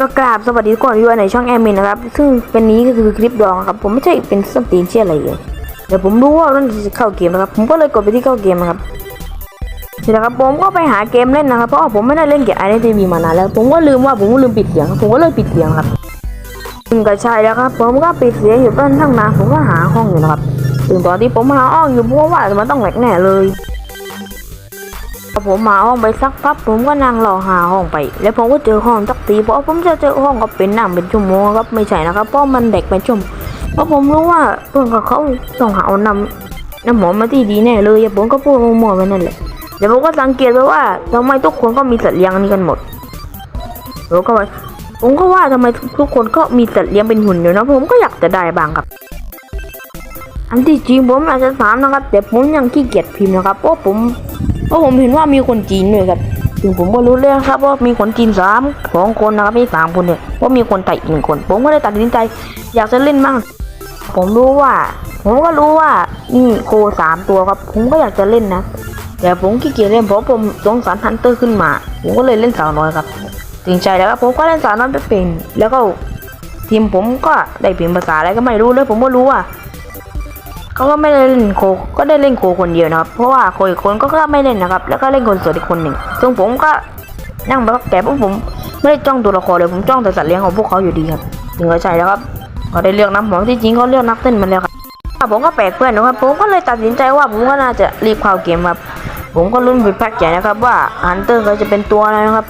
ก็กราบสวัสดีทุกคนที่อยู่ในช่องแอมมินนะครับ ซึ่งเป็นนี้ก็คือคลิปดองครับ ผมไม่ใช่เป็นส้นตีนเชี่ยอะไรเลยเดี๋ยวผมรู้ว่าต้องจะเข้าเกมนะครับ ผมก็เลยกดไปที่เข้าเกมนะครับนี่นะครับผมก็ไปหาเกมเล่นนะครับ เพราะว่าผมไม่ได้เล่นเกมไอเดนทีวีมานานแล้ว ผมก็ลืมว่าผมก็ลืมปิดเสียง ผมก็เลยปิดเสียงครับซึ่งก็ใช่แล้วครับ ผมก็ปิดเสียงอยู่ตั้งทั้งนานผมก็หาห้องอยู่นะครับซึ่งตอนที่ผมหาห้องอยู่เพราะว่ามันต้องแหลกแน่เลย ผมมาห้องไปสักพักผมก็นั่งรอหาห้องไป แล้วผมก็เจอห้องสักทีเพราะผมจะเจอห้องก็เป็นนั่งเป็นชั่วโมงครับไม่ใช่นะครับเพราะมันเด็กเป็นชั่วโมงเพราะผมรู้ว่าเพื่อนกับเขาต้องหาเอานำน้ำหอมมาที่ดีแน่เลยผมก็พูดมั่วๆไปนั่นแหละเดี๋ยวผมก็สังเกตไปว่าทำไมทุกคนก็มีสัตว์เลี้ยงนี่กันหมดผมก็ว่าผมก็ว่าทำไมทุกคนก็มีสัตว์เลี้ยงเป็นหุ่นอยู่นะผมก็อยากจะได้บ้างครับอันที่จริงผมอาจจะถามนะครับ แต่ผมยังขี้เกียจพิมพ์นะครับเพราะผม เพราะผมเห็นว่ามีคนจีนด้วยครับถึงผมก็รู้เรื่องครับว่ามีคนจีนสามสองคนนะครับไม่สามคนเนี่ยเพรามีคนไทยอีกหนึ่งคน ผมก็เลยตัดสินใจ อยากจะเล่นมั่งผมรู้ว่า ผมก็รู้ว่านี่โคสามตัวครับ ผมก็อยากจะเล่นนะแต่ผมขี้เกียจเล่นเพราะผมสงสารฮันเตอร์ขึ้นมา ผมก็เลยเล่นสาวน้อยครับจริงใจแล้วครับผมก็เล่นสาวน้อยไม่เป็นแล้วก็ทีมผมก็ได้เปลี่ยนภาษาอะไรก็ไม่รู้เลยผมก็รู้ว่า เขาก็ไม่ได้เล่นโคก็ได้เล่นโคคนเดียวนะครับ เพราะว่าโคอีกคนก็ก็ไม่เล่นนะครับ แล้วก็เล่นคนสวยอีกคนหนึ่งซึ่งผมก็นั่งแบบแต่พวกผมไม่ได้จ้องตัวละครเลยผมจ้องแต่สัตว์เลี้ยงของพวกเขาอยู่ดีครับถึงก็ใช่แล้วครับเขาได้เลือกน้ำหอมที่จริงเขาเลือกนักเต้นมาแล้วครับผมก็แปลกเพื่อนนะครับ ผมก็เลยตัดสินใจว่าผมก็น่าจะรีบเข้าเกมครับ ผมก็ลุ้นไปพักใหญ่นะครับว่าฮันเตอร์เขาจะเป็นตัวอะไรนะครับ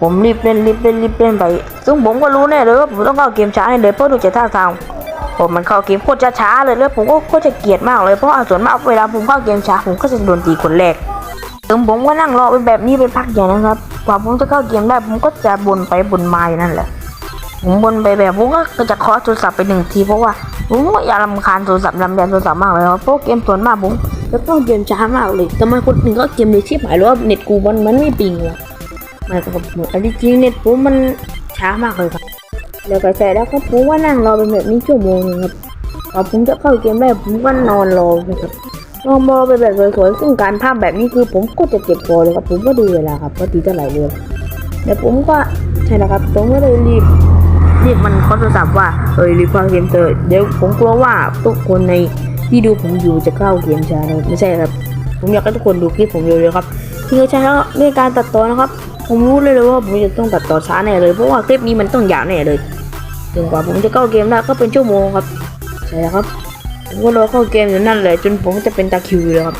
ผมรีบเล่นรีบเล่นรีบเล่นไป ซึ่งผมก็รู้แน่เลยว่าผมต้องเข้าเกมช้าแน่เลยเพราะดูจากท่าทาง ผมมันเข้าเกมโคตรจะช้าเลยแล้วผมก็โคตรจะเกลียดมากเลยเพราะว่าส่วนมากเวลาผมเข้าเกมช้าผมก็จะโดนตีคนแรกถึงผมก็นั่งรอไปแบบนี้เป็นพักใหญ่นะครับกว่าผมจะเข้าเกมได้ผมก็จะบ่นไปบ่นมาอยู่นั่นแหละ ผมบ่นไปแบบผมก็จะเคาะโทรศัพท์ไปหนึ่งทีเพราะว่าผมก็อยากรำคาญโทรศัพท์รำคาญโทรศัพท์มากเลยเพราะเกมส่วนมากผมจะต้องเกมช้ามากเลยทำไมคนอื่นก็เกมเลยชิบหายหรือว่าเน็ตกูมันมันไม่ปิงวะมันก็แบบอันที่จริงเน็ตผมมันช้ามากเลยครับ แล้วก็ใช่แล้วครับผมว่านั่งรอเป็นแบบนี้ชั่วโมงนึงครับพอผมจะเข้าเกมได้ผมก็นอนรอนะครับนอนรอไปแบบสวยๆซึ่งการภาพแบบนี้คือผมก็จะเจ็บคอเลยครับผมก็ดูเวลาครับว่าตีเท่าไหร่เลยแล้วผมก็ใช่แล้วครับผมก็เลยรีบรีบมันคาะโทรศัพท์ว่าเฮ้ยรีบเข้าเกมเถอะเดี๋ยวผมกลัวว่าทุกคนในที่ดูผมอยู่จะเข้าเกมช้านะครับไม่ใช่ครับ ผมอยากให้ทุกคนดูคลิปผมเร็วๆครับที่ใช้แล้วในการตัดต่อนะครับ ผมรู้เลยเลยว่าผมจะต้องตัดต่อช้าแน่เลย เพราะว่าคลิปนี้มันต้องยาวแน่เลยจนกว่าผมจะเข้าเกมได้ก็เป็นชั่วโมงครับ ใช่แล้วครับผมก็รอเข้าเกมอยู่นั่นแหละจนผมจะเป็นตาคิวเลยครับ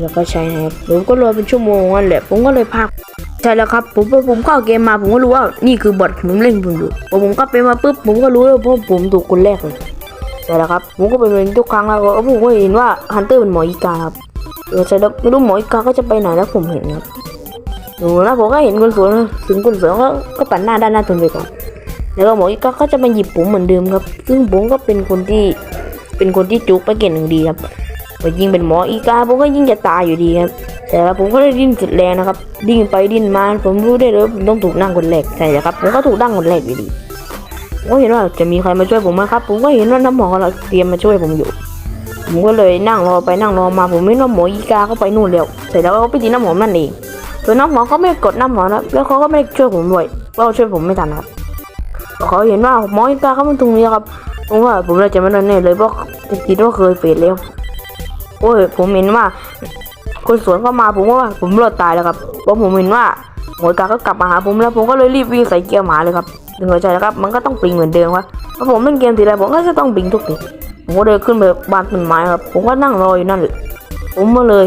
แล้วก็ใช่นะครับผมก็รอเป็นชั่วโมงนั่นแหละ ผมก็เลยพักใช่แล้วครับ ผมพอผมเข้าเกมมาผมก็รู้ว่านี่คือบอทผมเล่นผมอยู่พอผมก็เป็นมาปุ๊บผมก็รู้แล้วเพราะผมถูกคนแรกเลยใช่แล้วครับ ผมก็เป็นแบบนี้ทุกครั้งแล้วก็ผมก็เห็นว่าฮันเตอร์เป็นหมออีกาครับเออใช่แล้วไม่รู้หมออีกาก็จะไปไหนแล้วผมเห็นครับ ดูแล้วผมก็เห็นคนสวยนถึงคนสวยก็ก็ปั่นหน้าด้านหน้าทนไปก่อนแล้วก็หมออีกาก็จะมาหยิบผมเหมือนเดิมครับ ซึ่งผมก็เป็นคนที่เป็นคนที่จุกไปเก่งหนึ่งดีครับพอยิ่งเป็นหมออีกาผมก็ยิ่งจะตายอยู่ดีครับแต่ว่าผมก็ได้ดิ้นสุดแรงนะครับ ดิ้นไปดิ้นมาผมรู้ได้เลยผมต้องถูกนั่งคนแรกใช่ครับผมก็ถูกนั่งคนแรกอยู่ดีผมก็เห็นว่าจะมีใครมาช่วยผมไหมครับ ผมก็เห็นว่าน้ำหมอกำลังเตรียมมาช่วยผมอยู่ ผมก็เลยนั่งรอไปนั่งรอมา ผมไม่รู้หมออีกาเขาไปนู่นแล้วเสร็จแล้วเขาไปตีน้ำหมอนั่นเอง ส่วนน้ำหมอเขาไม่กดน้ำหมอนะแล้วเขาก็ไม่ช่วยผมด้วยเพราะช่วยผมไม่ทันครับเขาเห็นว่าหมออีกาเขามันตรงนี้ครับผมว่าผมเลยจะไม่ได้แน่เลยเพราะคิดว่าเคยเฟดแล้วโอ้ยผมเห็นว่า คนสวนเข้ามาผมว่าผมรอดตายแล้วครับเพราะผมเห็นว่าหมอกาก็กลับมาหาผมแล้วผมก็เลยรีบวิ่งใส่เกียร์หมาเลยครับถึงหัวใจแล้วครับ มันก็ต้องปิงเหมือนเดิมครับเพราะผมเล่นเกมทีไรผมก็จะต้องปิงทุกทีผมก็เลยขึ้นไปบ้านต้นไม้ครับ ผมก็นั่งรออยู่นั่นแหละผมก็เลย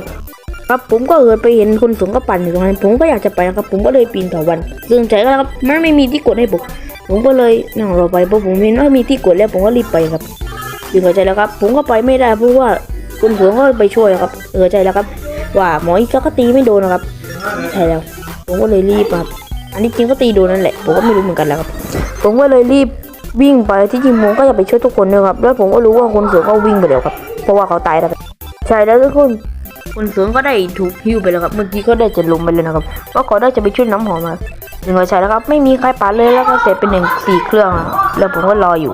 ครับผมก็เคยไปเห็นคนสูงก็ปั่นอยู่ตรงนั้นผมก็อยากจะไปนะครับ ผมก็เลยปีนเถาวันซึ่งใจก็ครับมันไม่มีที่กดให้ผมผมก็เลยนั่งรอไปเพราะผมเห็นว่ามีที่กดแล้วผมก็รีบไปครับถึงหัวใจแล้วครับ ผมก็ไปไม่ได้เพราะว่าคนสูงก็ไปช่วยครับเออใจแล้วครับ ว่าหมออีกก็ตีไม่โดนนะครับใช่แล้ว ผมก็เลยรีบครับอันนี้จริงก็ตีโดนนั่นแหละผมก็ไม่รู้เหมือนกันแล้วครับ ผมก็เลยรีบวิ่งไปที่จริงผมก็อยากไปช่วยทุกคนด้วยครับแล้วผมก็รู้ว่าคนสูงก็วิ่งไปแล้วครับ เพราะว่าเขาตายแล้วใช่แล้วทุกคน คนเสืองก็ได้ถูกหิ้วไปแล้วครับ เมื่อกี้ก็ได้จะลงไปเลยนะครับว่าขอได้จะไปช่วยน้ำหอมมาหนึ่งร้อยใช้แล้วครับ ไม่มีใครปาเลยแล้วก็เสร็จเป็นหนึ่งสี่เครื่อง แล้วผมก็รออยู่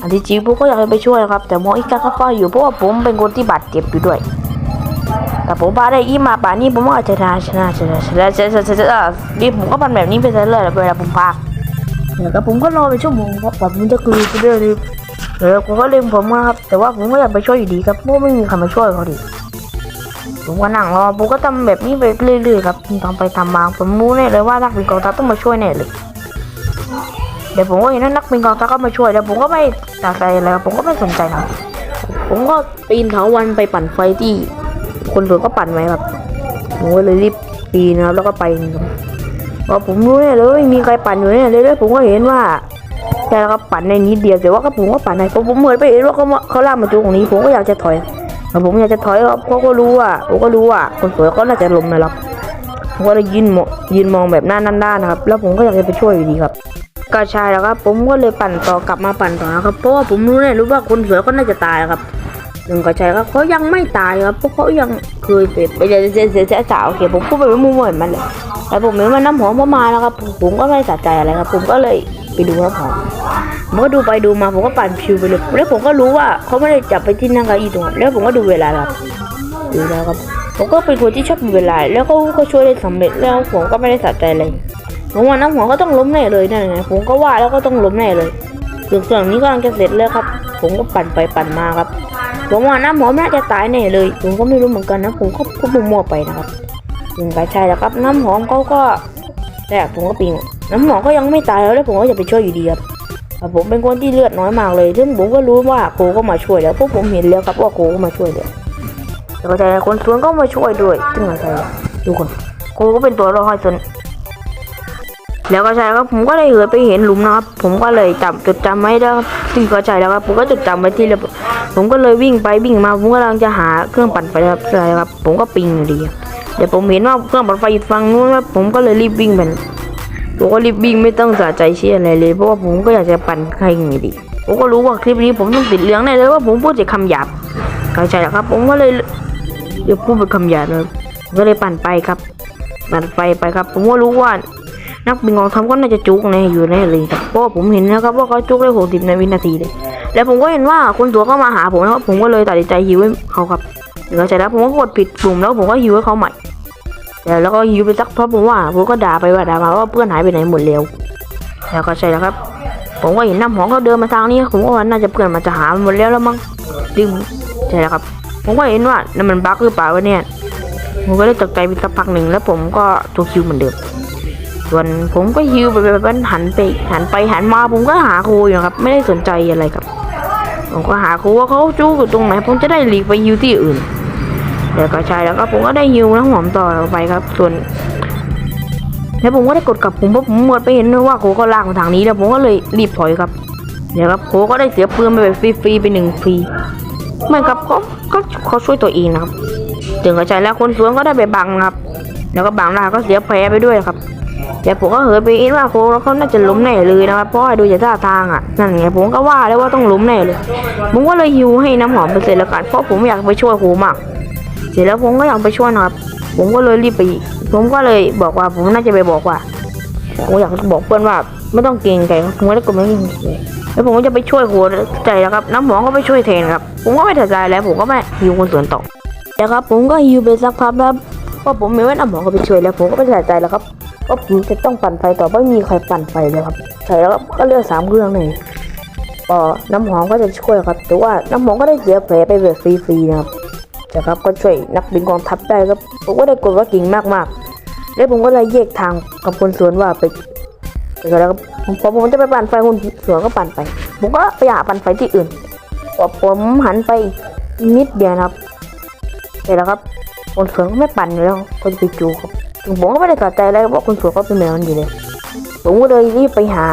อันที่จริงผมก็อยากไปช่วยนะครับ แต่มองอีกการก็ฟ้าอยู่เพราะว่าผมเป็นคนที่บาดเจ็บอยู่ด้วย แต่ผมปาได้อีมาป่านี้ผมว่าจะชนะชนะชนะชนะชนะชนะนี่ผมก็ปันแบบนี้ไปเรื่อยๆเวลาผมพากแล้วก็ผมก็รอไปชั่วโมงเพราะผมจะกลืนไปเรื่อยๆแล้วผมก็เล่นผมมาครับ แต่ว่าผมก็อยากไปช่วยอยู่ดีครับเพราะไม่มีใครมาช่วยเขาดิ ผมก็นั่งรอผมก็ทำแบบนี้ไปเรื่อยๆครับทำไปทำมาผมรู้แน่เลยว่านักบินกองทัพต้องมาช่วยแน่เลยเดี๋ยวผมก็เห็นว่านักบินกองทัพก็มาช่วยแล้วผมก็ไม่ตัดใจอะไรครับผมก็ไม่สนใจนะผมก็ปีนเถาวันไปปั่นไฟที่ คนสวนก็ปั่นไว้ครับผมก็เลยรีบปีนนะครับแล้วก็ไปครับพอผมรู้เนี่ยเลยว่าไม่มีใครปั่นอยู่เนี่ยเลยแล้วผมก็เห็นว่าแค่ก็ปั่นในนิดเดียวแต่ว่าก็ผมก็ปั่นในผมผมเหมือนไปเห็นว่าเขาเขาล่ามาตรงนี้ ผมก็อยากจะถอย แต่ผมอยากจะถอยครับเพราะก็รู้ว่าผมก็รู้ว่าคนสวยก็น่าจะล้มนะครับผมก็เลยยืนมองยืนมองแบบหน้าด้านๆนะครับ แล้วผมก็อยากจะไปช่วยอยู่ดีครับก็ใช่แล้วครับ ผมก็เลยปั่นต่อกลับมาปั่นต่อนะครับเพราะว่าผมรู้แน่รู้ว่าคนสวยก็น่าจะตายครับหนึ่งก็ใช่ครับเขายังไม่ตายครับเพราะเขายังเคยเป็นไปเจอเจอเจอเจอจ่าโอเคผมพูดไปไม่มั่วๆเหมือนมันเลยแต่ผมเห็นว่าน้ำหอมเขามาแล้วครับผมก็ไม่สะใจอะไรครับ ผมก็เลย ไปดูน้ำหอมผมก็ดูไปดูมาผมก็ปั่นคิวไปเลยแล้วผมก็รู้ว่าเขาไม่ได้จับไปที่นั่งเก้าอี้ตรงนั้นแล้วผมก็ดูเวลาครับดูแล้วครับ ผมก็เป็นคนที่ชอบดูเวลา แล้วเขาก็ช่วยได้สำเร็จแล้วผมก็ไม่ได้สะใจอะไรผมว่าน้ำหัวก็ต้องล้มแน่เลยนั่นไงผมก็ว่าแล้วก็ต้องล้มแน่เลยส่วนเครื่องนี้ก็กำลังจะเสร็จแล้วครับ ผมก็ปั่นไปปั่นมาครับผมว่าน้ำหัวน่าจะตายแน่เลย ผมก็ไม่รู้เหมือนกันนะ ผมก็ก็มั่วๆไปนะครับถึงกระชาแล้วครับ น้ำหอมเขาก็แต่ผมก็ปิง น้ำหอก็ยังไม่ตายแล้วแล้วผมก็จะไปช่วยอยู่ดีครับแต่ผมเป็นคนที่เลือดน้อยมากเลยซึ่งผมก็รู้ว่าโคก็มาช่วยแล้วพราะผมเห็นแล้วครับว่าโคก็มาช่วยแล้วแต่กระชายคนสวนก็มาช่วยด้วยซึ่งกระชายดูคนโคก็เป็นตัวรอดส่วนแล้วก็ใช่ครับผมก็เลยเหินไปเห็นหลุมนะครับผมก็เลยจำจดจำไว้แล้วครับซึ่งก็ใช่แล้วครับผมก็จดจำไว้ที่ระบบผมก็เลยวิ่งไปวิ่งมาผมกำลังจะหาเครื่องปั่นไฟครับใช่ครับ ผมก็ปิงอยู่ดีเดี๋ยวผมเห็นว่าเครื่องปั่นไฟอยู่ฝั่งนู้นครับผมก็เลยรีบวิ่งไป ผมก็รีบวิ่งไม่ต้องสะใจเชี่ยอะไรเลยเพราะว่าผมก็อยากจะปั่นใครอยู่ดีผมก็รู้ว่าคลิปนี้ผมต้องติดเหลืองแน่เลยว่าผมพูดแต่คำหยาบก็ใช่แล้วครับ ผมก็เลยเดี๋ยวพูดเป็นคำหยาบเลยผมก็เลยปั่นไปครับ ปั่นไฟไปครับ ผมก็รู้ว่า นักบินกองทัพก็น่าจะจุกแน่อยู่แน่เลยครับเพราะว่าผมเห็นนะครับว่าเขาจุกได้หกสิบในวินาทีเลย แล้วผมก็เห็นว่าคนตัวก็มาหาผมนะครับผมก็เลยตัดใจฮิวให้เขาครับหลังจากนั้นผมก็กดผิดปุ่มแล้วผมก็ฮิวให้เขาใหม่ แต่แล้วก็ฮิวไปสักพักผมว่าผมก็ด่าไปว่าด่ามาว่าเพื่อนหายไปไหนหมดแล้วแล้วก็ใช่แล้วครับ ผมก็เห็นน้ำหอมเขาเดินมาทางนี้ผมก็ว่าน่าจะเพื่อนมันจะหาหมดแล้วแล้วมั้งดึงใช่แล้วครับ ผมก็เห็นว่านั่นมันบั๊กหรือเปล่าวะเนี่ยผมก็เลยตกใจไปสักพักหนึ่งแล้วผมก็ตัวคิวเหมือนเดิมส่วนผมก็ฮิวไปแบบนั้นหันไปหันไปหันมาผมก็หาครูอยู่ครับ ไม่ได้สนใจอะไรครับ ผมก็หาครูว่าเขาจู้อยู่ตรงไหน ผมจะได้หลีกไปฮิวที่อื่น แต่ก็ใช่แล้วก็ผมก็ได้ฮิวน้ำหอมต่อไปครับ ส่วนแล้วผมก็ได้กดกลับผมเพราะผมหมดไปเห็นว่าโคก็ลากมาทางนี้แล้วผมก็เลยรีบถอยครับเดี๋ยวครับโคก็ได้เสียปืนไปแบบฟรีๆไปหนึ่งฟรีไม่ครับเขาก็เขาช่วยตัวเองนะครับถึงกระจายแล้วคนสวนก็ได้ไปบังครับ แล้วก็บังหน้าก็เสียแผลไปด้วยครับแต่ผมก็เหินไปเห็นว่าโคแล้วเขาน่าจะล้มแน่เลยนะครับเพราะดูจากท่าทางอะนั่นไงผมก็ว่าแล้วว่าต้องล้มแน่เลยผมก็เลยฮิวให้น้ำหอมไปเสร็จแล้วกันเพราะผมอยากไปช่วยโคมาก เสร็จแล้วผมก็อยากไปช่วยนะครับ ผมก็เลยรีบไป ผมก็เลยบอกว่า ผมน่าจะไปบอกว่า ผมอยากบอกเพื่อนว่า ไม่ต้องเกรงใจผมก็ได้กดไม่เกรงใจแล้วผมก็จะไปช่วยโค้ใจแล้วครับ น้ำหอมก็ไปช่วยแทนครับ ผมก็ไม่ถัดใจแล้ว ผมก็ไม่ฮิวคนสวนต่อแล้วครับ ผมก็ฮิวไปสักพักแล้วพราผมไม่ว่าน้ำหอมก็ไปช่วยแล้ว ผมก็ไม่ถัดใจแล้วครับก็ผมจะต้องปั่นไฟต่อไม่มีใครปั่นไฟเลยครับใช่แล้วก็เลือกสามเครื่องเลยก็น้ำหอมก็จะช่วยครับ แต่ว่าน้ำหอมก็ได้เสียแผลไปแบบฟรีๆนะครับ แต่ครับ ก็ช่วยนักบินกองทัพได้ครับผมก็ได้กดว่าเก่งมากๆ แล้วผมก็เลยแยกทางกับคนสวนว่าไปไปแล้วครับผมพอผมจะไปปั่นไฟคนสวนก็ปั่นไป ผมก็ไปหาปั่นไฟที่อื่นพอผมหันไปนิดเดียวครับเสร็จแล้วครับ คนสวนก็ไม่ปั่นแล้วก็จะไปจูครับผมก็ไม่ได้สนใจอะไรเพราะคนสวยก็เป็นแมวมันอยู่เลย ผมก็เลยรีบไปหา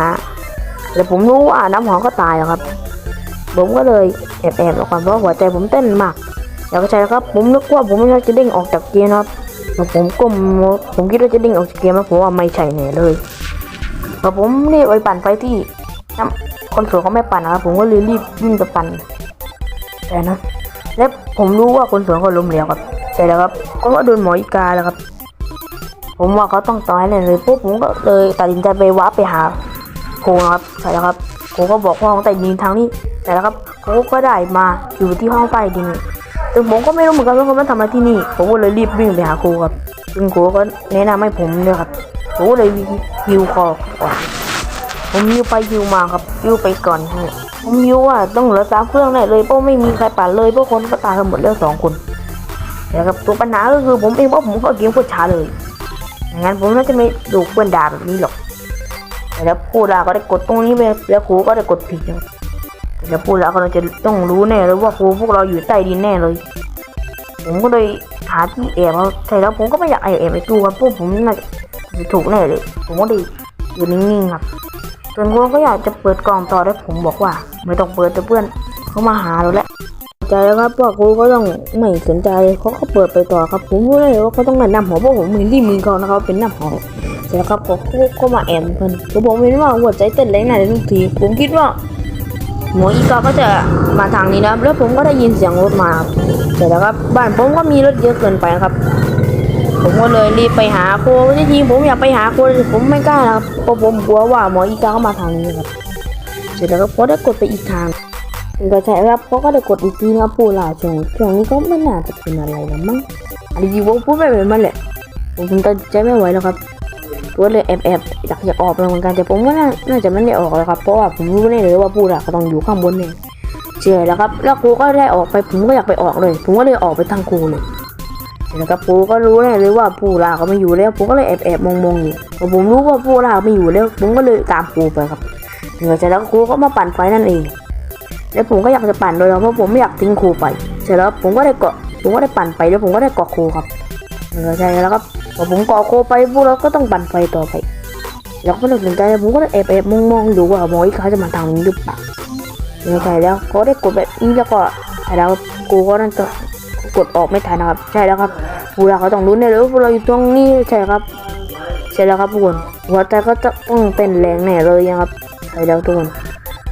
แล้วผมรู้ว่าน้ำหอมก็ตายแล้วครับ ผมก็เลยแอบแอบๆออกมาเพราะหัวใจผมเต้นมาก แล้วก็ใช่แล้วครับผมนึกว่าผมไม่จะเด้งออกจากเกมนะครับแต่ผมก้มผมคิดว่าจะเด้งออกจากเกมแล้วผมว่าไม่ใช่แน่เลยพอผมรีบไปปั่นไฟที่น้ำคนสวยเขาไม่ปั่นนะครับผมก็เลยรีบวิ่งไปปั่นแต่นะและผมรู้ว่าคนสวยเขาล้มเหลวครับใช่แล้วครับก็โดนหมออีกาแล้วครับ ผมว่าเขาต้องตายแน่เลยปุ๊บผมก็เลยตัดสินใจไปวาร์ปไปหาโคนะครับใช่แล้วครับโคก็บอกว่าห้องใต้ดินทางนี้ใช่แล้วครับโคก็ได้มาอยู่ที่ห้องใต้ดิน ซึ่งผมก็ไม่รู้เหมือนกันว่าเขามาทำอะไรที่นี่ ผมก็เลยรีบวิ่งไปหาโคครับซึ่งโคก็แนะนำให้ผมเลยครับผมก็เลยฮิวคอก่อนผมยิวไปยิวมาครับยิวไปก่อนผมยิวว่าต้องเหลือสามเครื่องแน่เลยเพราะไม่มีใครปั่นเลยเพราะคนก็ตายกันหมดแล้วสองคนแต่ครับตัวปัญหาก็คือผมเองเพราะผมก็เกมโคตรช้าเลยอย่างนั้นผมน่าจะไม่ดูเพื่อนด่าแบบนี้หรอกแต่แล้วพูดลาก็ได้กดตรงนี้ไปแล้วครูก็ได้กดผิดนะครับ แต่แล้วพูดลาก็จะต้องรู้แน่เลยว่าครูพวกเราอยู่ใต้ดินแน่เลย ผมก็เลยหาที่แอบเอาใช่แล้วผมก็ไม่อยากแอบแอบไปดูครับพวกผมน่าจะถูกแน่เลย ผมก็เลยอยู่นิ่งๆครับส่วนคนก็อยากจะเปิดกล่องต่อแต่ผมบอกว่า ไม่ต้องเปิดแต่เพื่อนเขามาหาเราแล้วใจแล้วครับพวกครูก็ต้องไม่สนใจเขาก็เปิดไปต่อครับ ผมรู้เลยว่าเขาต้องแนะนำหัวพราะผมเห็นที่มือเขานะครับเป็นหน้าหอเสร็จแล้วครับเขาก็มาแอบเพื่อนแต่ผมเห็นว่าหัวใจเต้นแรงหน่อยทุกที ผมคิดว่า หมออีกาก็จะมาทางนี้นะครับ แล้วผมก็ได้ยินเสียงรถมาครับเสร็จแล้วครับบ้านผมก็มีรถเยอะเกินไปครับ ผมก็เลยรีบไปหาโครูที่จริงผมอยากไปหาโคแต่ผมไม่กล้านะครับเพราะผมกลัวว่าหมออีกาเขามาทางนี้ครับเสร็จแล้วก็พอได้กดไปอีกทางก็ใช่ครับเขาก็ได้กดอีกทีนะครับผู้ล่าช่วงช่วงนี้ก็ไม่น่าจะเป็นอะไรแล้วมั้งอันนี้ผมพูดไปแบบนั้นแหละผมคงตัดใจไม่ไหวแล้วครับ ก็เลยแอบแอบๆอยากอยากออกเหมือนกันแต่ผมว่าน่าจะไม่ได้ออกแล้วครับเพราะว่าผมรู้แน่เลยว่าผู้ล่าก็ต้องอยู่ข้างบนเนี่ยเชื่อแล้วครับแล้วครูก็ได้ออกไปผมก็อยากไปออกเลย ผมก็เลยออกไปทางครูเลยแล้วก็ปูก็รู้แน่เลยว่าปูลาเขาไม่อยู่แล้วผมก็เลยแอบแอบมองมองๆอยู่พอผมรู้ว่าปูลาไม่อยู่แล้ว ผมก็เลยตามปูไปครับถึงเสร็จแล้วครูก็มาปั่นไฟนั่นเอง แล้วผมก็อยากจะปั่นโดยเฉพาะผมไม่อยากทิ้งครูไป เสร็จแล้วผมก็ได้เกาะผมก็ได้ปั่นไปแล้วผมก็ได้เกาะครูครับถึงใช่แล้วครับ พอผมเกาะคไปพวกเราก็ต้องปั่นไฟต่อไปแล้วก็เลยสนใจผมก็เลยแอบแอบมองมองๆดูว่าหมออีกเขาจะมาทางนี้หรือเปล่าถึงใช่แล้วเขาได้กดแบบนี้แล้วก็แล้วกูก็นั่นจะกดออกไม่ทันนะครับ ใช่แล้วครับผู้เราเขาต้องรู้แน่เลยว่าพวกเราอยู่ตรงนี้ใช่ครับใช่แล้วครับทุกคนหัวใจก็จะต้องเต้นแรงแน่เลยนะครับใช่แล้วทุกคน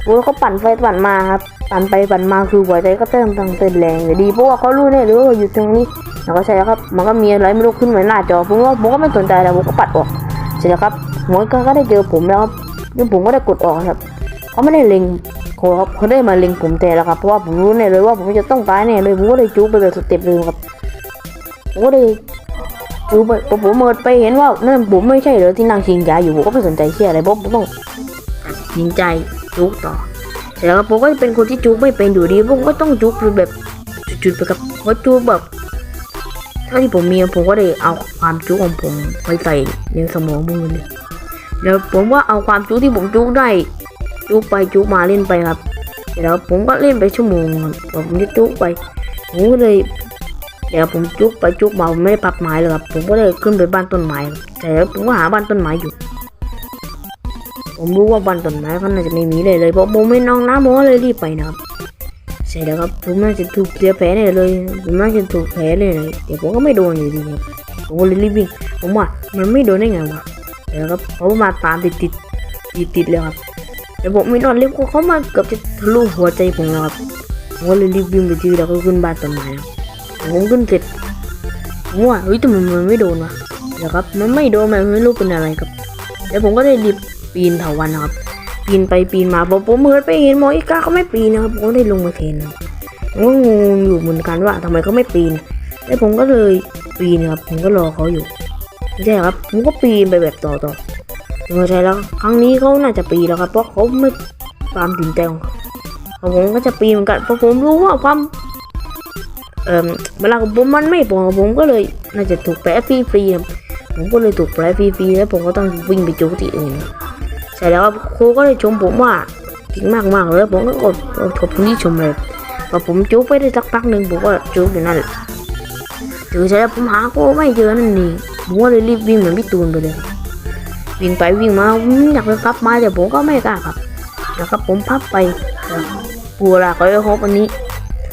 พวกเขาปั่นไฟปั่นมาครับ ปั่นไปปั่นมาคือหัวใจก็เต้นต้องเต้นแรงอยู่ดีเพราะว่าเขารู้แน่เลยว่าอยู่ตรงนี้แล้วก็ใช่แล้วครับมันก็มีอะไรไม่รู้ขึ้นมาหน้าจอผมว่าผมก็ไม่สนใจแล้วผมก็ปัดออกใช่แล้วครับหัวก็ได้เจอผมแล้วครับแล้วผมก็ได้กดออกครับเขาไม่ได้เล็งเขาครับเขาได้มาเล็งผมแต่แล้วครับเพราะว่าผมรู้แน่เลยว่าผมจะต้องตายแน่เลยผมก็เลยจู๊ไปแบบสเต็ปเลยครับผมก็เลยดูไปพอผมเมิดไปเห็นว่านั่นผมไม่ใช่เหรอที่นั่งชิงยาอยู่ผมก็ไม่สนใจเชี่ยอะไรผมต้องยิงใจจุกต่อ แล้วผมก็เป็นคนที่จุกไม่เป็นอยู่ดีผมก็ต้องจุกแบบจุดๆไปกับเพราะจุกแบบถ้าที่ผมมีผมก็เลยเอาความจุกของผมไปใส่ในสมองพวกมันเลยแล้วผมว่าเอาความจุกที่ผมจุกได้จุกไปจุกมาเล่นไปครับแล้วผมก็เล่นไปชั่วโมงผมจะจุกไปผมก็เลยเดี๋ยวผมจุกไปจุกมาผมไม่ได้ปรับไม้เลยครับผมก็เลยขึ้นไปบ้านต้นไม้แต่ผมก็หาบ้านต้นไม้อยู่ ผมรู้ว่าบ้านต้นไม้มันน่าจะไม่มีเลยเลยเพราะผมไม่น้องน้ำผมก็เลยรีบไปนะครับใช่แล้วครับผมน่าจะถูกเสียแผลเลยเลยผมน่าจะถูกแผลเลยเลยเดี๋ยวผมก็ไม่โดนอยู่ดีครับผมก็เลยรีบวิ่งผมว่ามันไม่โดนได้ไงวะเดี๋ยวครับเขามาตามติดติดติดติดเลยครับแต่ผมไม่โดนเล็บเขามาเกือบจะทะลุหัวใจผมแล้วครับผมก็เลยรีบวิ่งไปที่แล้วก็ขึ้นบ้านต้นไม้ผมขึ้นเสร็จผมว่าเฮ้ยแต่มันมันไม่โดนวะเดี๋ยวครับมันไม่โดนมันไม่รู้เป็นอะไรครับแล้วผมก็ได้รีบ ปีนเถาวันนะครับ ปีนไปปีนมาพอผมเหินไปเห็นหมออีกาเขาไม่ปีนนะครับผมก็ได้ลงมาเทนผมก็งงอยู่เหมือนกันว่าทำไมเขาไม่ปีนแล้วผมก็เลยปีนครับผมก็รอเขาอยู่ใช่ครับผมก็ปีนไปแบบต่อต่อไม่ใช่แล้ว ครั้งนี้เขาน่าจะปีนแล้วครับเพราะเขาไม่ตามถึงใจของเขาผมก็จะปีนเหมือนกันเพราะผมรู้ว่าความเอ่อเวลาของผมมันไม่พอผมก็เลยน่าจะถูกแปะฟรีๆครับผมก็เลยถูกแปะฟรีๆแล้วผมก็ต้องวิ่งไปจูที่อื่น ใช่แล้วครูก็เลยชมผมว่าเก่งมากๆเลยผมก็อดขอบคุณที่ชมเลยพอผมจูบไปได้สักพักหนึ่งผมก็จูบอยู่นั่นแหละถึงใช่แล้วผมหาครูไม่เจอนั่นนี่ผมก็เลยรีบวิ่งเหมือนพี่ตูนไปเลย วิ่งไปวิ่งมาอยากไปกลับมาแต่ผมก็ไม่กล้าครับแล้วก็ผมพับไปปูลาก็เลยฮบอันนี้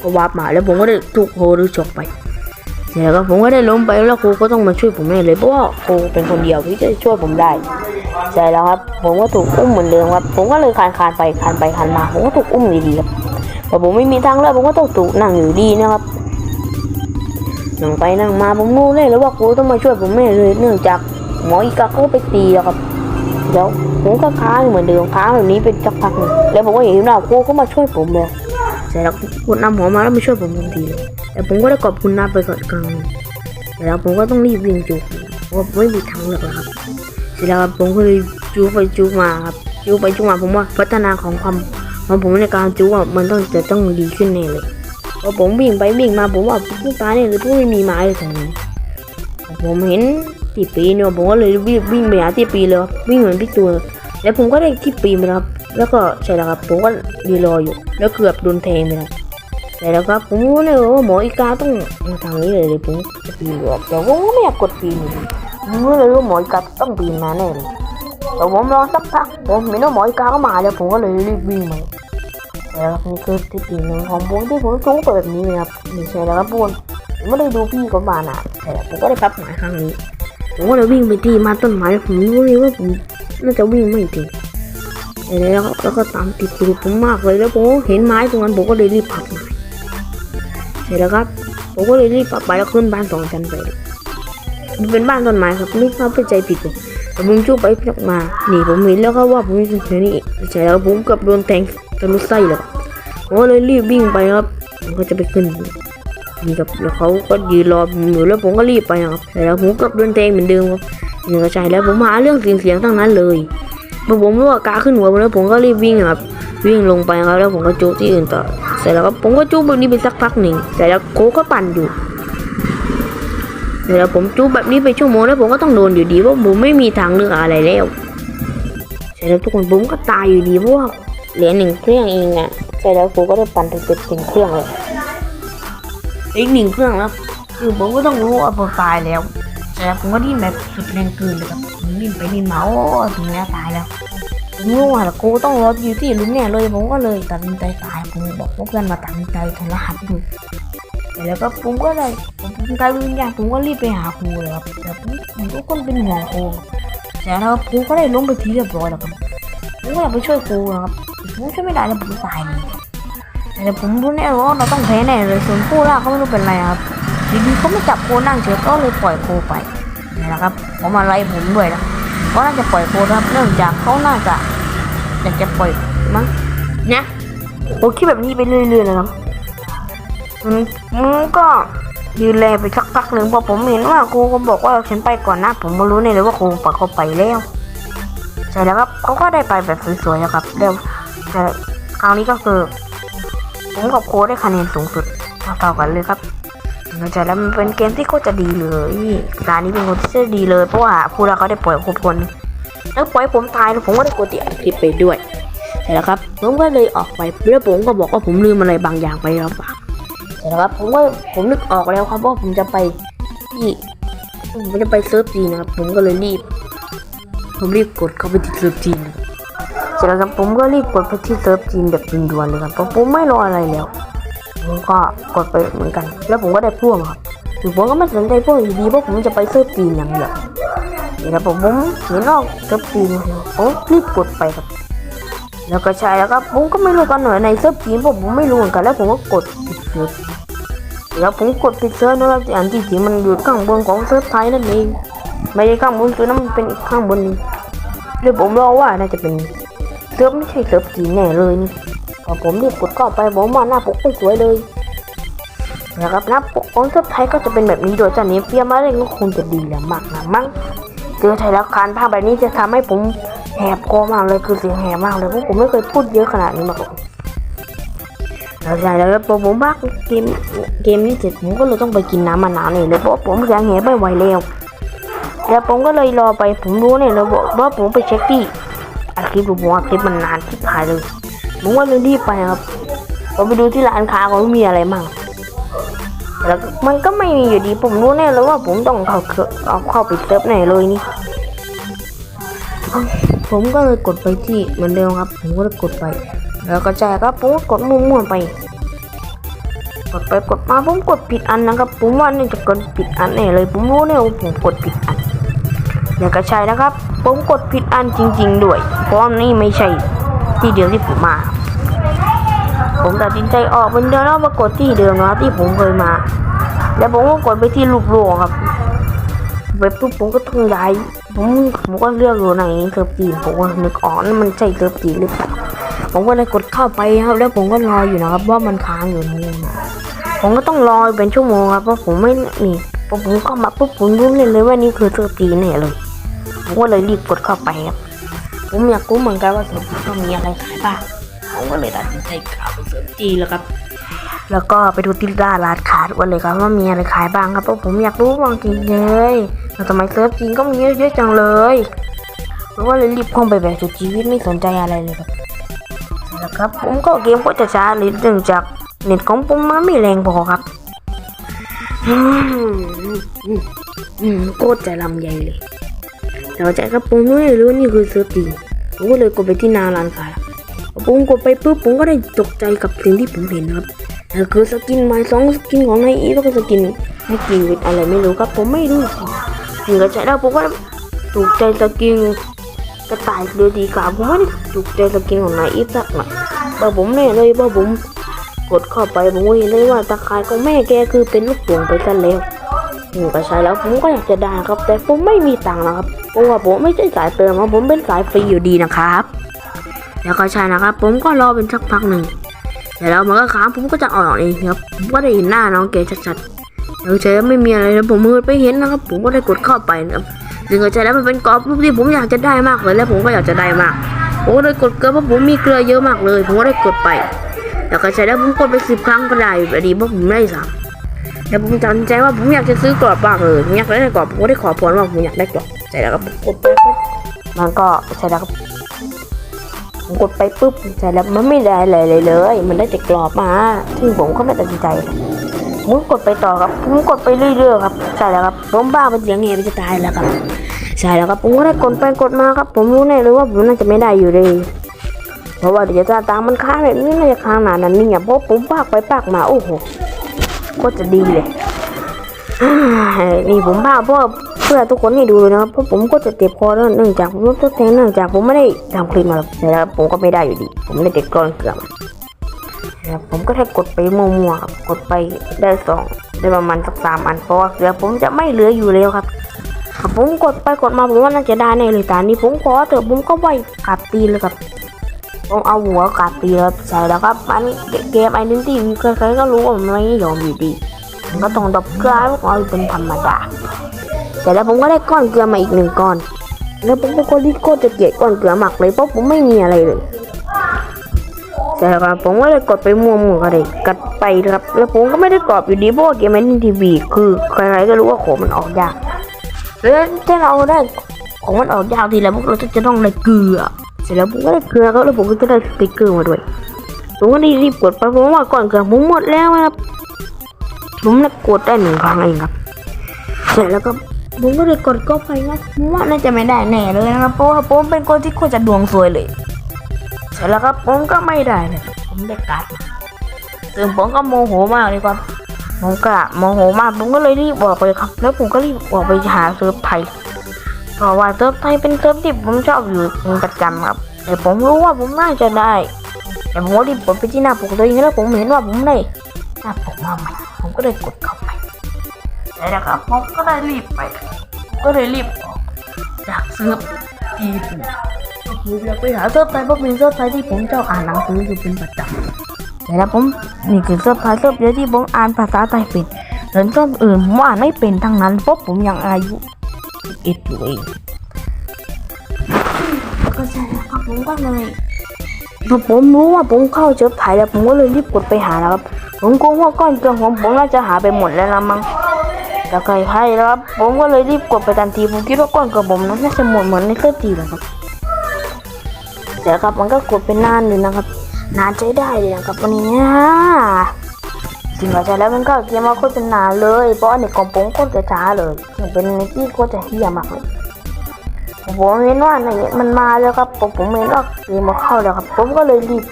ก็วาร์ปมาแล้วผมก็ได้ถูกโฮหรือฉกไป เสร็จแล้วก็ผมก็ได้ล้มไปแล้วครูก็ต้องมาช่วยผมแน่เลยเพราะว่าครูเป็นคนเดียวที่จะช่วยผมได้ใช่แล้วครับ ผมก็ถูกอุ้มเหมือนเดิมครับ ผมก็เลยคานคานไปคานไปคานมา ผมก็ถูกอุ้มดีๆครับพอผมไม่มีทางเลือกผมก็ต้องถูกนั่งอยู่ดีนะครับนั่งไปนั่งมาผมรู้เลยแล้วว่าครูต้องมาช่วยผมแน่เลยเนื่องจากหมออีกาเขาไปตีแล้วครับแล้วผมก็ค้างเหมือนเดิมค้างแบบนี้เป็นสักพักหนึ่งแล้วผมก็เห็นว่าครูก็มาช่วยผมเลยเสร็จแล้วกดนำหัวมาแล้วมาช่วยผมทันทีเลย แต่ผมก็ได้ขอบคุณนาไปก่อนกลางแต่แล้วผมก็ต้องรีบวิ่งจุกเพราะว่าไม่มีทางเลือกแล้วครับเสร็จแล้วครับผมก็เลยจูไปจูมาครับจูไปจูมาผมว่าพัฒนาของความของผมในการจูอะมันต้องจะต้องดีขึ้นแน่เลยพอผมวิ่งไปวิ่งมาผมว่าผู้ตายเนี่ยหรือผู้ไม่มีไม้เลยทีนี้ผมเห็นที่ปีเนี่ยผมก็เลยวิ่งวิ่งไปหาที่ปีเลยครับวิ่งเหมือนพี่ตัวแล้วผมก็ได้ที่ปีนไปครับ แล้วก็ใช่แล้วครับผมก็รีรออยู่ แล้วเกือบโดนแทงไปแล้ว แต่แล้วครับผมรู้เลยว่าหมออีกาต้องมาทางนี้เลยเลยผมจะปีนออกแต่ผมไม่อยากกดปีนอยู่ดีผมรู้เลยว่าหมออีกาต้องปีนมาแน่เลยแต่ผมรอสักพักผมเห็นว่าหมออีกาก็มาแล้วผมก็เลยรีบวิ่งมาแล้วครับนี่คือที่ปีหนึ่งของผมที่ผมจูงไปแบบนี้นะครับนี่ใช่แล้วครับพวกผมไม่ได้ดูพี่ก็มานะแต่ผมก็ได้พับหมายครั้งนี้ผมก็เลยวิ่งไปที่มาต้นไม้ผมรู้เลยว่าผมน่าจะวิ่งไม่ถึงแต่แล้วก็แล้วก็ตามติดตูดผมมากเลยแล้วผมเห็นไม้ตรงนั้นผมก็เลยรีบพับไม้ เสร็จแล้วครับผมก็เลยรีบพับไปแล้วขึ้นบ้านสองชั้นไปมันเป็นบ้านต้นไม้ครับไม่เขาไปใจผิดเลยแต่ผมจูบไปพักมาหนีผมเห็นแล้วครับว่าผมเป็นแค่นี้ใช่แล้วผมกับโดนแทงทะลุไส้แล้วผมก็เลยรีบวิ่งไปครับผมก็จะไปขึ้นนี่ครับแล้วเขาก็ยืนรอผมอยู่แล้วผมก็รีบไปครับแต่แล้วผมกับโดนแทงเหมือนเดิมครับนี่ก็ใช่แล้วผมหาเรื่องเสียงเสียงๆทั้งนั้นเลย ผมรู้ว่ากาขึ้นหัวผมแล้วผมก็รีบวิ่งครับ วิ่งลงไปครับ แล้วผมก็จูบที่อื่นต่อเสร็จแล้วครับผมก็จูบแบบนี้ไปสักพักหนึ่งแต่แล้วโคก็ปั่นอยู่เดี๋ยวผมจูบแบบนี้ไปชั่วโมงแล้วผมก็ต้องโดนอยู่ดีเพราะผมไม่มีทางเลือกอะไรแล้วใช่แล้วทุกคนผมก็ตายอยู่ดีเพราะว่าเหลือหนึ่งเครื่องเองอะใช่แล้วผมก็ได้ปั่นไปเจ็ดถึงเครื่องเลยอีกหนึ่งเครื่องแล้วคือผมก็ต้องรู้ว่าผมตายแล้ว แล้วผมก็ดิ้นแบบสุดแรงเกินเลยครับผมดิ้นไปดิ้นมาโอ้ถึงแล้วตายแล้วผมรู้ว่ากูต้องรออยู่ที่ลุมเนี่ยเลยผมก็เลยตัดสินใจตายผมบอกว่าเพื่อนมาตัดสินใจโทรหัสดูแล้วก็ผมก็เลยผมกลายเป็นวิญญาณผมก็รีบไปหาครูเลยครับแต่ผมผมทุกคนเป็นห่วงครูแต่แล้วผมก็ได้ล้มไปทีเรียบร้อยแล้วครับผมก็อยากไปช่วยครูนะครับผมช่วยไม่ได้แล้วผมตายเลยแต่ผมรู้แน่ว่าเราต้องแพ้แน่เลยส่วนผู้ล่าเขาไม่รู้เป็นไรครับ ดีๆเขาไม่จับโคนั่งเฉยก็เลยปล่อยโคไปนี่แหละครับเขามาไล่ผมด้วยนะเขาน่าจะปล่อยโคครับเนื่องจากเขาน่าจะอยากจะปล่อยมั้งนะผมคิดแบบนี้ไปเรื่อยๆนะครับอืมมันก็ยืนแลไปสักพักหนึ่งพอผมเห็นว่าครูก็บอกว่าฉันไปก่อนนะ ผมไม่รู้เนี่ยเลยว่าครูปล่อยเขาไปแล้วใช่แล้วครับเขาก็ได้ไปแบบสวยๆแล้วครับเดี๋ยวแต่คราวนี้ก็คือผมกับโค้ชได้คะแนนสูงสุดเท่าๆกันเลยครับ ใช่แล้วมันเป็นเกมที่โคตรจะดีเลยร้านนี้เป็นคนที่จะดีเลยเพราะว่าผู้เราเขาได้ปล่อยครบคนแล้วปล่อยผมตายแล้วผมก็ได้กดติดคลิปไปด้วยใช่แล้วครับผมก็เลยออกไปแล้วผมก็บอกว่าผมลืมอะไรบางอย่างไปแล้วป่ะนะครับผมก็ผมนึกออกแล้วครับว่าผมจะไปที่ผมจะไปเซิร์ฟจีนนะครับผมก็เลยรีบ ผมรีบกดเข้าไปที่เซิร์ฟจีนเสร็จแล้วครับผมก็รีบกดไปที่เซิร์ฟจีนแบบด่วนๆเลยครับเพราะผมไม่รออะไรแล้ว ผมก็กดไปเหมือนกัน แล้วผมก็ได้พ่วงครับถึงผมก็ไม่สนใจพ่วงอยู่ดีเพราะผมจะไปเซิร์ฟจีนอย่างเดียวเดี๋ยวผมผมเห็นออกเซิร์ฟจีนผมรีบกดไปครับ แล้วก็ใช่แล้วครับผมก็ไม่รู้กันหน่อยในเซิร์ฟจีนเพราะผมไม่รู้เหมือนกันแล้วผมก็กดปิดเซิร์ฟแล้วผมกดปิดเซิร์ฟนะครับอันที่จริงมันอยู่ข้างบนของเซิร์ฟไทยนั่นเองไม่ได้ข้างบนตัวนั้นมันเป็นอีกข้างบนนึงแล้วผมรอว่าน่าจะเป็นเซิร์ฟไม่ใช่เซิร์ฟจีนแน่เลยนี่ พอผมรีบกดเข้าไปผมว่าหน้าปกไม่สวยเลยนะครับหน้าปกของเซิร์ฟไทยก็จะเป็นแบบนี้โดยจ้านี้เฟียมาเล่นก็คงจะดีแล้วมากนะมั้งเจอไทยแล้วคานภาพแบบนี้จะทำให้ผมแหบคอมากเลยคือเสียงแหบมากเลยเพราะผมไม่เคยพูดเยอะขนาดนี้มาก่อนแล้วใช่แล้วพอผมพักเกมเกมนี้เสร็จผมก็เลยต้องไปกินน้ำมะนาวนี่เลยเพราะผมเสียงแหบไม่ไหวแล้วแล้วผมก็เลยรอไปผมรู้เนี่ยเลยบอกว่าผมไปเช็คที่อัดคลิปดูผมว่าคลิปมันนานที่ถ่ายเลย ผมก็เลยรีบไปครับ ผมไปดูที่ร้านค้าเขามีอะไรมั่งแล้วมันก็ไม่มีอยู่ดี ผมรู้แน่เลยว่าผมต้องเข้าเครื่องเอาเข้าไปเซิร์ฟไหนเลยนี่ ผมก็เลยกดไปที่เหมือนเดิมครับ ผมก็เลยกดไป แล้วก็แจกครับผมก็กดมั่วๆไป กดไปกดมาผมกดผิดอันนะครับ ผมว่านี่จะกดผิดอันแน่เลย ผมรู้แน่ว่าผมกดผิดอันแล้วก็ใช่นะครับ ผมกดผิดอันจริง ๆ ด้วยเพราะนี่ไม่ใช่ ที่เดียวที่ผมมา ผมตัดสินใจออกเป็นเดิมแล้วมากดที่เดิมนะที่ผมเคยมา แล้วผมก็กดไปที่รูปโลกครับเว็บปุ๊บผมก็ต้องย้ายผมผมก็เลือกอยู่ไหนเซิร์ฟจีนผมก็นึกออนั่นมันใช่เซิร์ฟจีนหรือเปล่าผมก็เลยกดเข้าไปครับ แล้วผมก็รออยู่นะครับ ว่ามันค้างอยู่นี่นะผมก็ต้องรอเป็นชั่วโมงครับเพราะผมไม่นี่พอผมเข้ามาปุ๊บผมรู้เลยเลยว่านี่คือเซิร์ฟจีนแน่เลยผมก็เลยรีบกดเข้าไปครับ ผมอยากรู้เหมือนกันว่าเซิร์ฟจีต้องมีอะไรขายบ้างผมก็เลยตัดสินใจกลับไปเซิร์ฟจีแล้วครับ แล้วก็ไปดูที่ร้านร้านค้าทุกวันเลยครับว่ามีอะไรขายบ้างครับเพราะผมอยากรู้บางจริงเลยแล้วทำไมเซิร์ฟจีนก็มีเยอะๆจังเลยผมก็เลยรีบเข้าไปแบบสุดชีวิตไม่สนใจอะไรเลยครับแล้วครับ ผมก็เกมก็จะช้าเลยเนื่องจากเน็ตของผมมันไม่แรงพอครับอืมอืมอืมโคตรใจลำใหญ่เลย แล้วใจครับผมไม่รู้ว่านี่คือเซิร์ฟจริงผมก็เลยกดไปที่นาร้านค้าพอผมกดไปปุ๊บผมก็ได้ตกใจกับสิ่งที่ผมเห็นครับคือสกินใหม่สองสกินของนายอีแล้วก็สกินนายกีวิตอะไรไม่รู้ครับ ผมไม่รู้สิถึงกระใจแล้วผมก็ถูกใจสกินกระต่ายเรือดีกว่าผมไม่ได้ถูกใจสกินของนายอีสักหน่อยแต่ผมแน่เลยว่าผมกดเข้าไปผมก็เห็นเลยว่าตะขายของแม่แกคือเป็นลูกโป่งไปซะแล้ว ผมก็ใช้แล้วผมก็อยากจะได้ครับ แต่ผมไม่มีตังค์นะครับเพราะว่าผมไม่ใช่สายเติมนะผมเป็นสายฟรีอยู่ดีนะครับ แล้วก็ใช่นะครับ ผมก็รอเป็นสักพักหนึ่งแต่แล้วมันก็ค้างผมก็จะออกเองครับผมก็ได้เห็นหน้าน้องแกชัดๆแล้วใช้ไม่มีอะไรแล้วผมมือไปเห็นนะครับ ผมก็ได้กดเข้าไปนะครับถึงกับใจแล้วมันเป็นกรอบรูปที่ผมอยากจะได้มากเลยแล้วผมก็อยากจะได้มากผมก็เลยกดเกลือเพราะผมมีเกลือเยอะมากเลย ผมก็ได้กดไป แล้วก็ใช้แล้วผมกดไปสิบครั้งก็ได้แบบนี้เพราะผมได้สั่ง แล้วผมตัดใจว่าผมอยากจะซื้อกรอบบ้างเลยผมอยากได้กรอบผมก็ได้ขอพรว่าผมอยากได้กรอบใช่แล้วก็กดไปปุ๊บมันก็ใช่แล้วครับผมกดไปปุ๊บใช่แล้วมันไม่ได้อะไรเลยเลย มันได้แต่กรอบมาซึ่งผมก็ไม่ตัดใจผมกดไปต่อครับผมกดไปเรื่อยๆครับใช่แล้วครับผมบ้ามันเสียงเงยมันจะตายแล้วครับใช่แล้วครับผมก็ได้กดไปกดมาครับ ผมรู้แน่เลยว่าผมน่าจะไม่ได้อยู่ดีเพราะว่าเดี๋ยวจะตามมันค้างแบบนี้น่าจะค้างนานนั้นนี่อะเพราะผมปากไปปากมาโอ้โห โคตรจะดีเลยนี่ผมพาเพื่อเพื่อทุกคนให้ดูนะครับเพราะผมก็จะเจ็บคอแล้วเนื่องจากผมต้องแทงเนื่องจากผมไม่ได้ทำคลิปมาแล้วผมก็ไม่ได้อยู่ดี ผมได้เด็กกรอนเกลือมาครับผมก็แค่กดไปมั่วๆครับกดไปได้สองได้ประมาณสักสามอันเพราะว่าเกลือผมจะไม่เหลืออยู่แล้วครับครับผมกดไปกดมาผมว่าน่าจะได้แน่เลยต่อันนี้ผมขอเถอะผมก็ไหวกลับตีเลยครับ ต้องเอาหัวกาดตีแล้วใช่แล้วครับอันนี้เกมไอเดนตี้ใครๆก็รู้ว่ามันไม่ยอมอยู่ดีมันก็ต้องดบเกลือให้พวกเราเป็นธรรมดาเสร็จแล้วผมก็ได้ก้อนเกลือมาอีกหนึ่งก้อน แล้วผมเป็คนที่โคตรจะเกลียดก้อนเกลือหมากเลยเพราะผมไม่มีอะไรเลยเสร็จแล้วครับผมก็เลยกดไปมั่วๆก็เลยกัดไปครับ แล้วผมก็ไม่ได้กรอบอยู่ดีเพราะว่าเกมไอเดนทีวีคือใครๆก็รู้ว่าของมันออกยากแล้วถ้าเราได้ของมันออกยากทีแล้วพวกเราจะต้องได้เกลือ สร็จแล้วผมก็ได้เกลือครับแล้วผมก็ได้สติ๊กเกอร์มาด้วยผมก็ได้รีบกดไปเพราะว่าก่อนเกลือผมหมดแล้วนะครับผมน่ะกดได้หนึ่งครั้งเองครับ เสร็จแล้วก็ผมก็เลยกดก็ไปนะผมว่าน่าจะไม่ได้แน่เลยนะครับเพราะว่าผมเป็นคนที่คตรจะดวงซวยเลย เสร็จแล้วครับผมก็ไม่ได้เลยผมได้การ์ดมาซึ่งผมก็โมโหมากเลยครับผมก็โมโหมากผมก็เลยรีบออกไปครับ แล้วผมก็รีบออกไปหาเซิร์ฟไทย เพราะว่าเซิร์ฟไทยเป็นเซิร์ฟที่ผมชอบอยู่เป็นประจำครับแต่ผมรู้ว่าผมน่าจะได้ แต่ผมก็รีบกดไปที่หน้าปกตัวเองแล้วผมเห็นว่าผมได้หน้าปกมาใหม่ผมก็เลยกดเข้าไปแล้วนะครับผมก็ได้รีบไปผมก็เลยรีบออกจากเซิร์ฟทีผมก็คืออยกไปหาเซิร์ฟไทยเพราะเป็นเซิร์ฟไทยที่ผมชอบอ่านหนังสืออยู่เป็นประจำแต่แล้วผมนี่คือเซิร์ฟไทยเซิร์ฟเดียวที่ผมอ่านภาษาไทยเป็นส่วนเซิร์ฟอื่นผมอ่านไม่เป็นทั้งนั้นเพราะผมยังอายุ เอ็ดอยู่เองแล้วก็ใช่แล้วครับผมก็เลยพอผมรู้ว่าผมเข้าเจอถ่ายแล้วผมก็เลยรีบกดไปหาแล้วครับ ผมกลัวว่าก้อนเกลือของผมน่าจะหาไปหมดแล้วละมั้งแล้วก็ใช่แล้วครับ ผมก็เลยรีบกดไปทันที ผมคิดว่าก้อนเกลือผมนั้นน่าจะหมดเหมือนในเครื่องตีแหละครับเดี๋ยวครับมันก็กดไปนานเลยนะครับ นานใช้ได้เลยนะครับวันนี้นะ จริงเหรอใช่แล้วมันก็เกมมาโคตรนานเลยเพราะอันนี้ของผมโคตรจะช้าเลยอย่างเป็นในที่โคตรจะเฮี้ยมากเลยผมเห็นว่าในมันมาแล้วครับผมผมเห็นว่าเกมมาเข้าแล้วครับ ผมก็เลยรีบ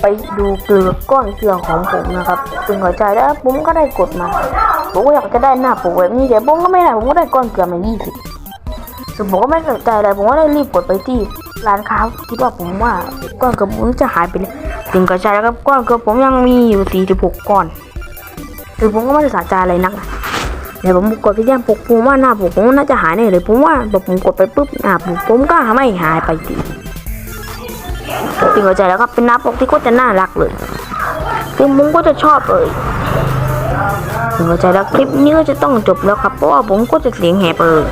ไปดูเกลือก้อนเกลือของผมนะครับจึงหัวใจแล้วผมก็ได้กดมาผมก็อยากจะได้หน้าปกแบบนี้แต่ผมก็ไม่ได้ผมก็ได้ก้อนเกลือมายี่สิบส่วนผมก็ไม่สนใจอะไรผมก็ได้รีบกดไปที่ร้านค้าคิดว่าผมว่าก้อนเกลือผมจะหายไปเลยถึงกระจายแล้วครับก้อนเกลือผมยังมีอยู่สี่สิบหกก้อน คือผมก็ไม่ได้สนใจอะไรนักนะเดี๋ยวผมกดไปแย่งปกผมว่าหน้าปกผมน่าจะหายแน่เลยผมว่าแบบผมกดไปปุ๊บหน้าปกผมก็ไม่หายไปทีจริงเข้าใจแล้วครับเป็นหน้าปกที่ก็จะน่ารักเลยซึ่งผมก็จะชอบเลยถึงเข้าใจแล้วคลิปนี้ก็จะต้องจบแล้วครับเพราะว่าผมก็จะเสียงแหบเลย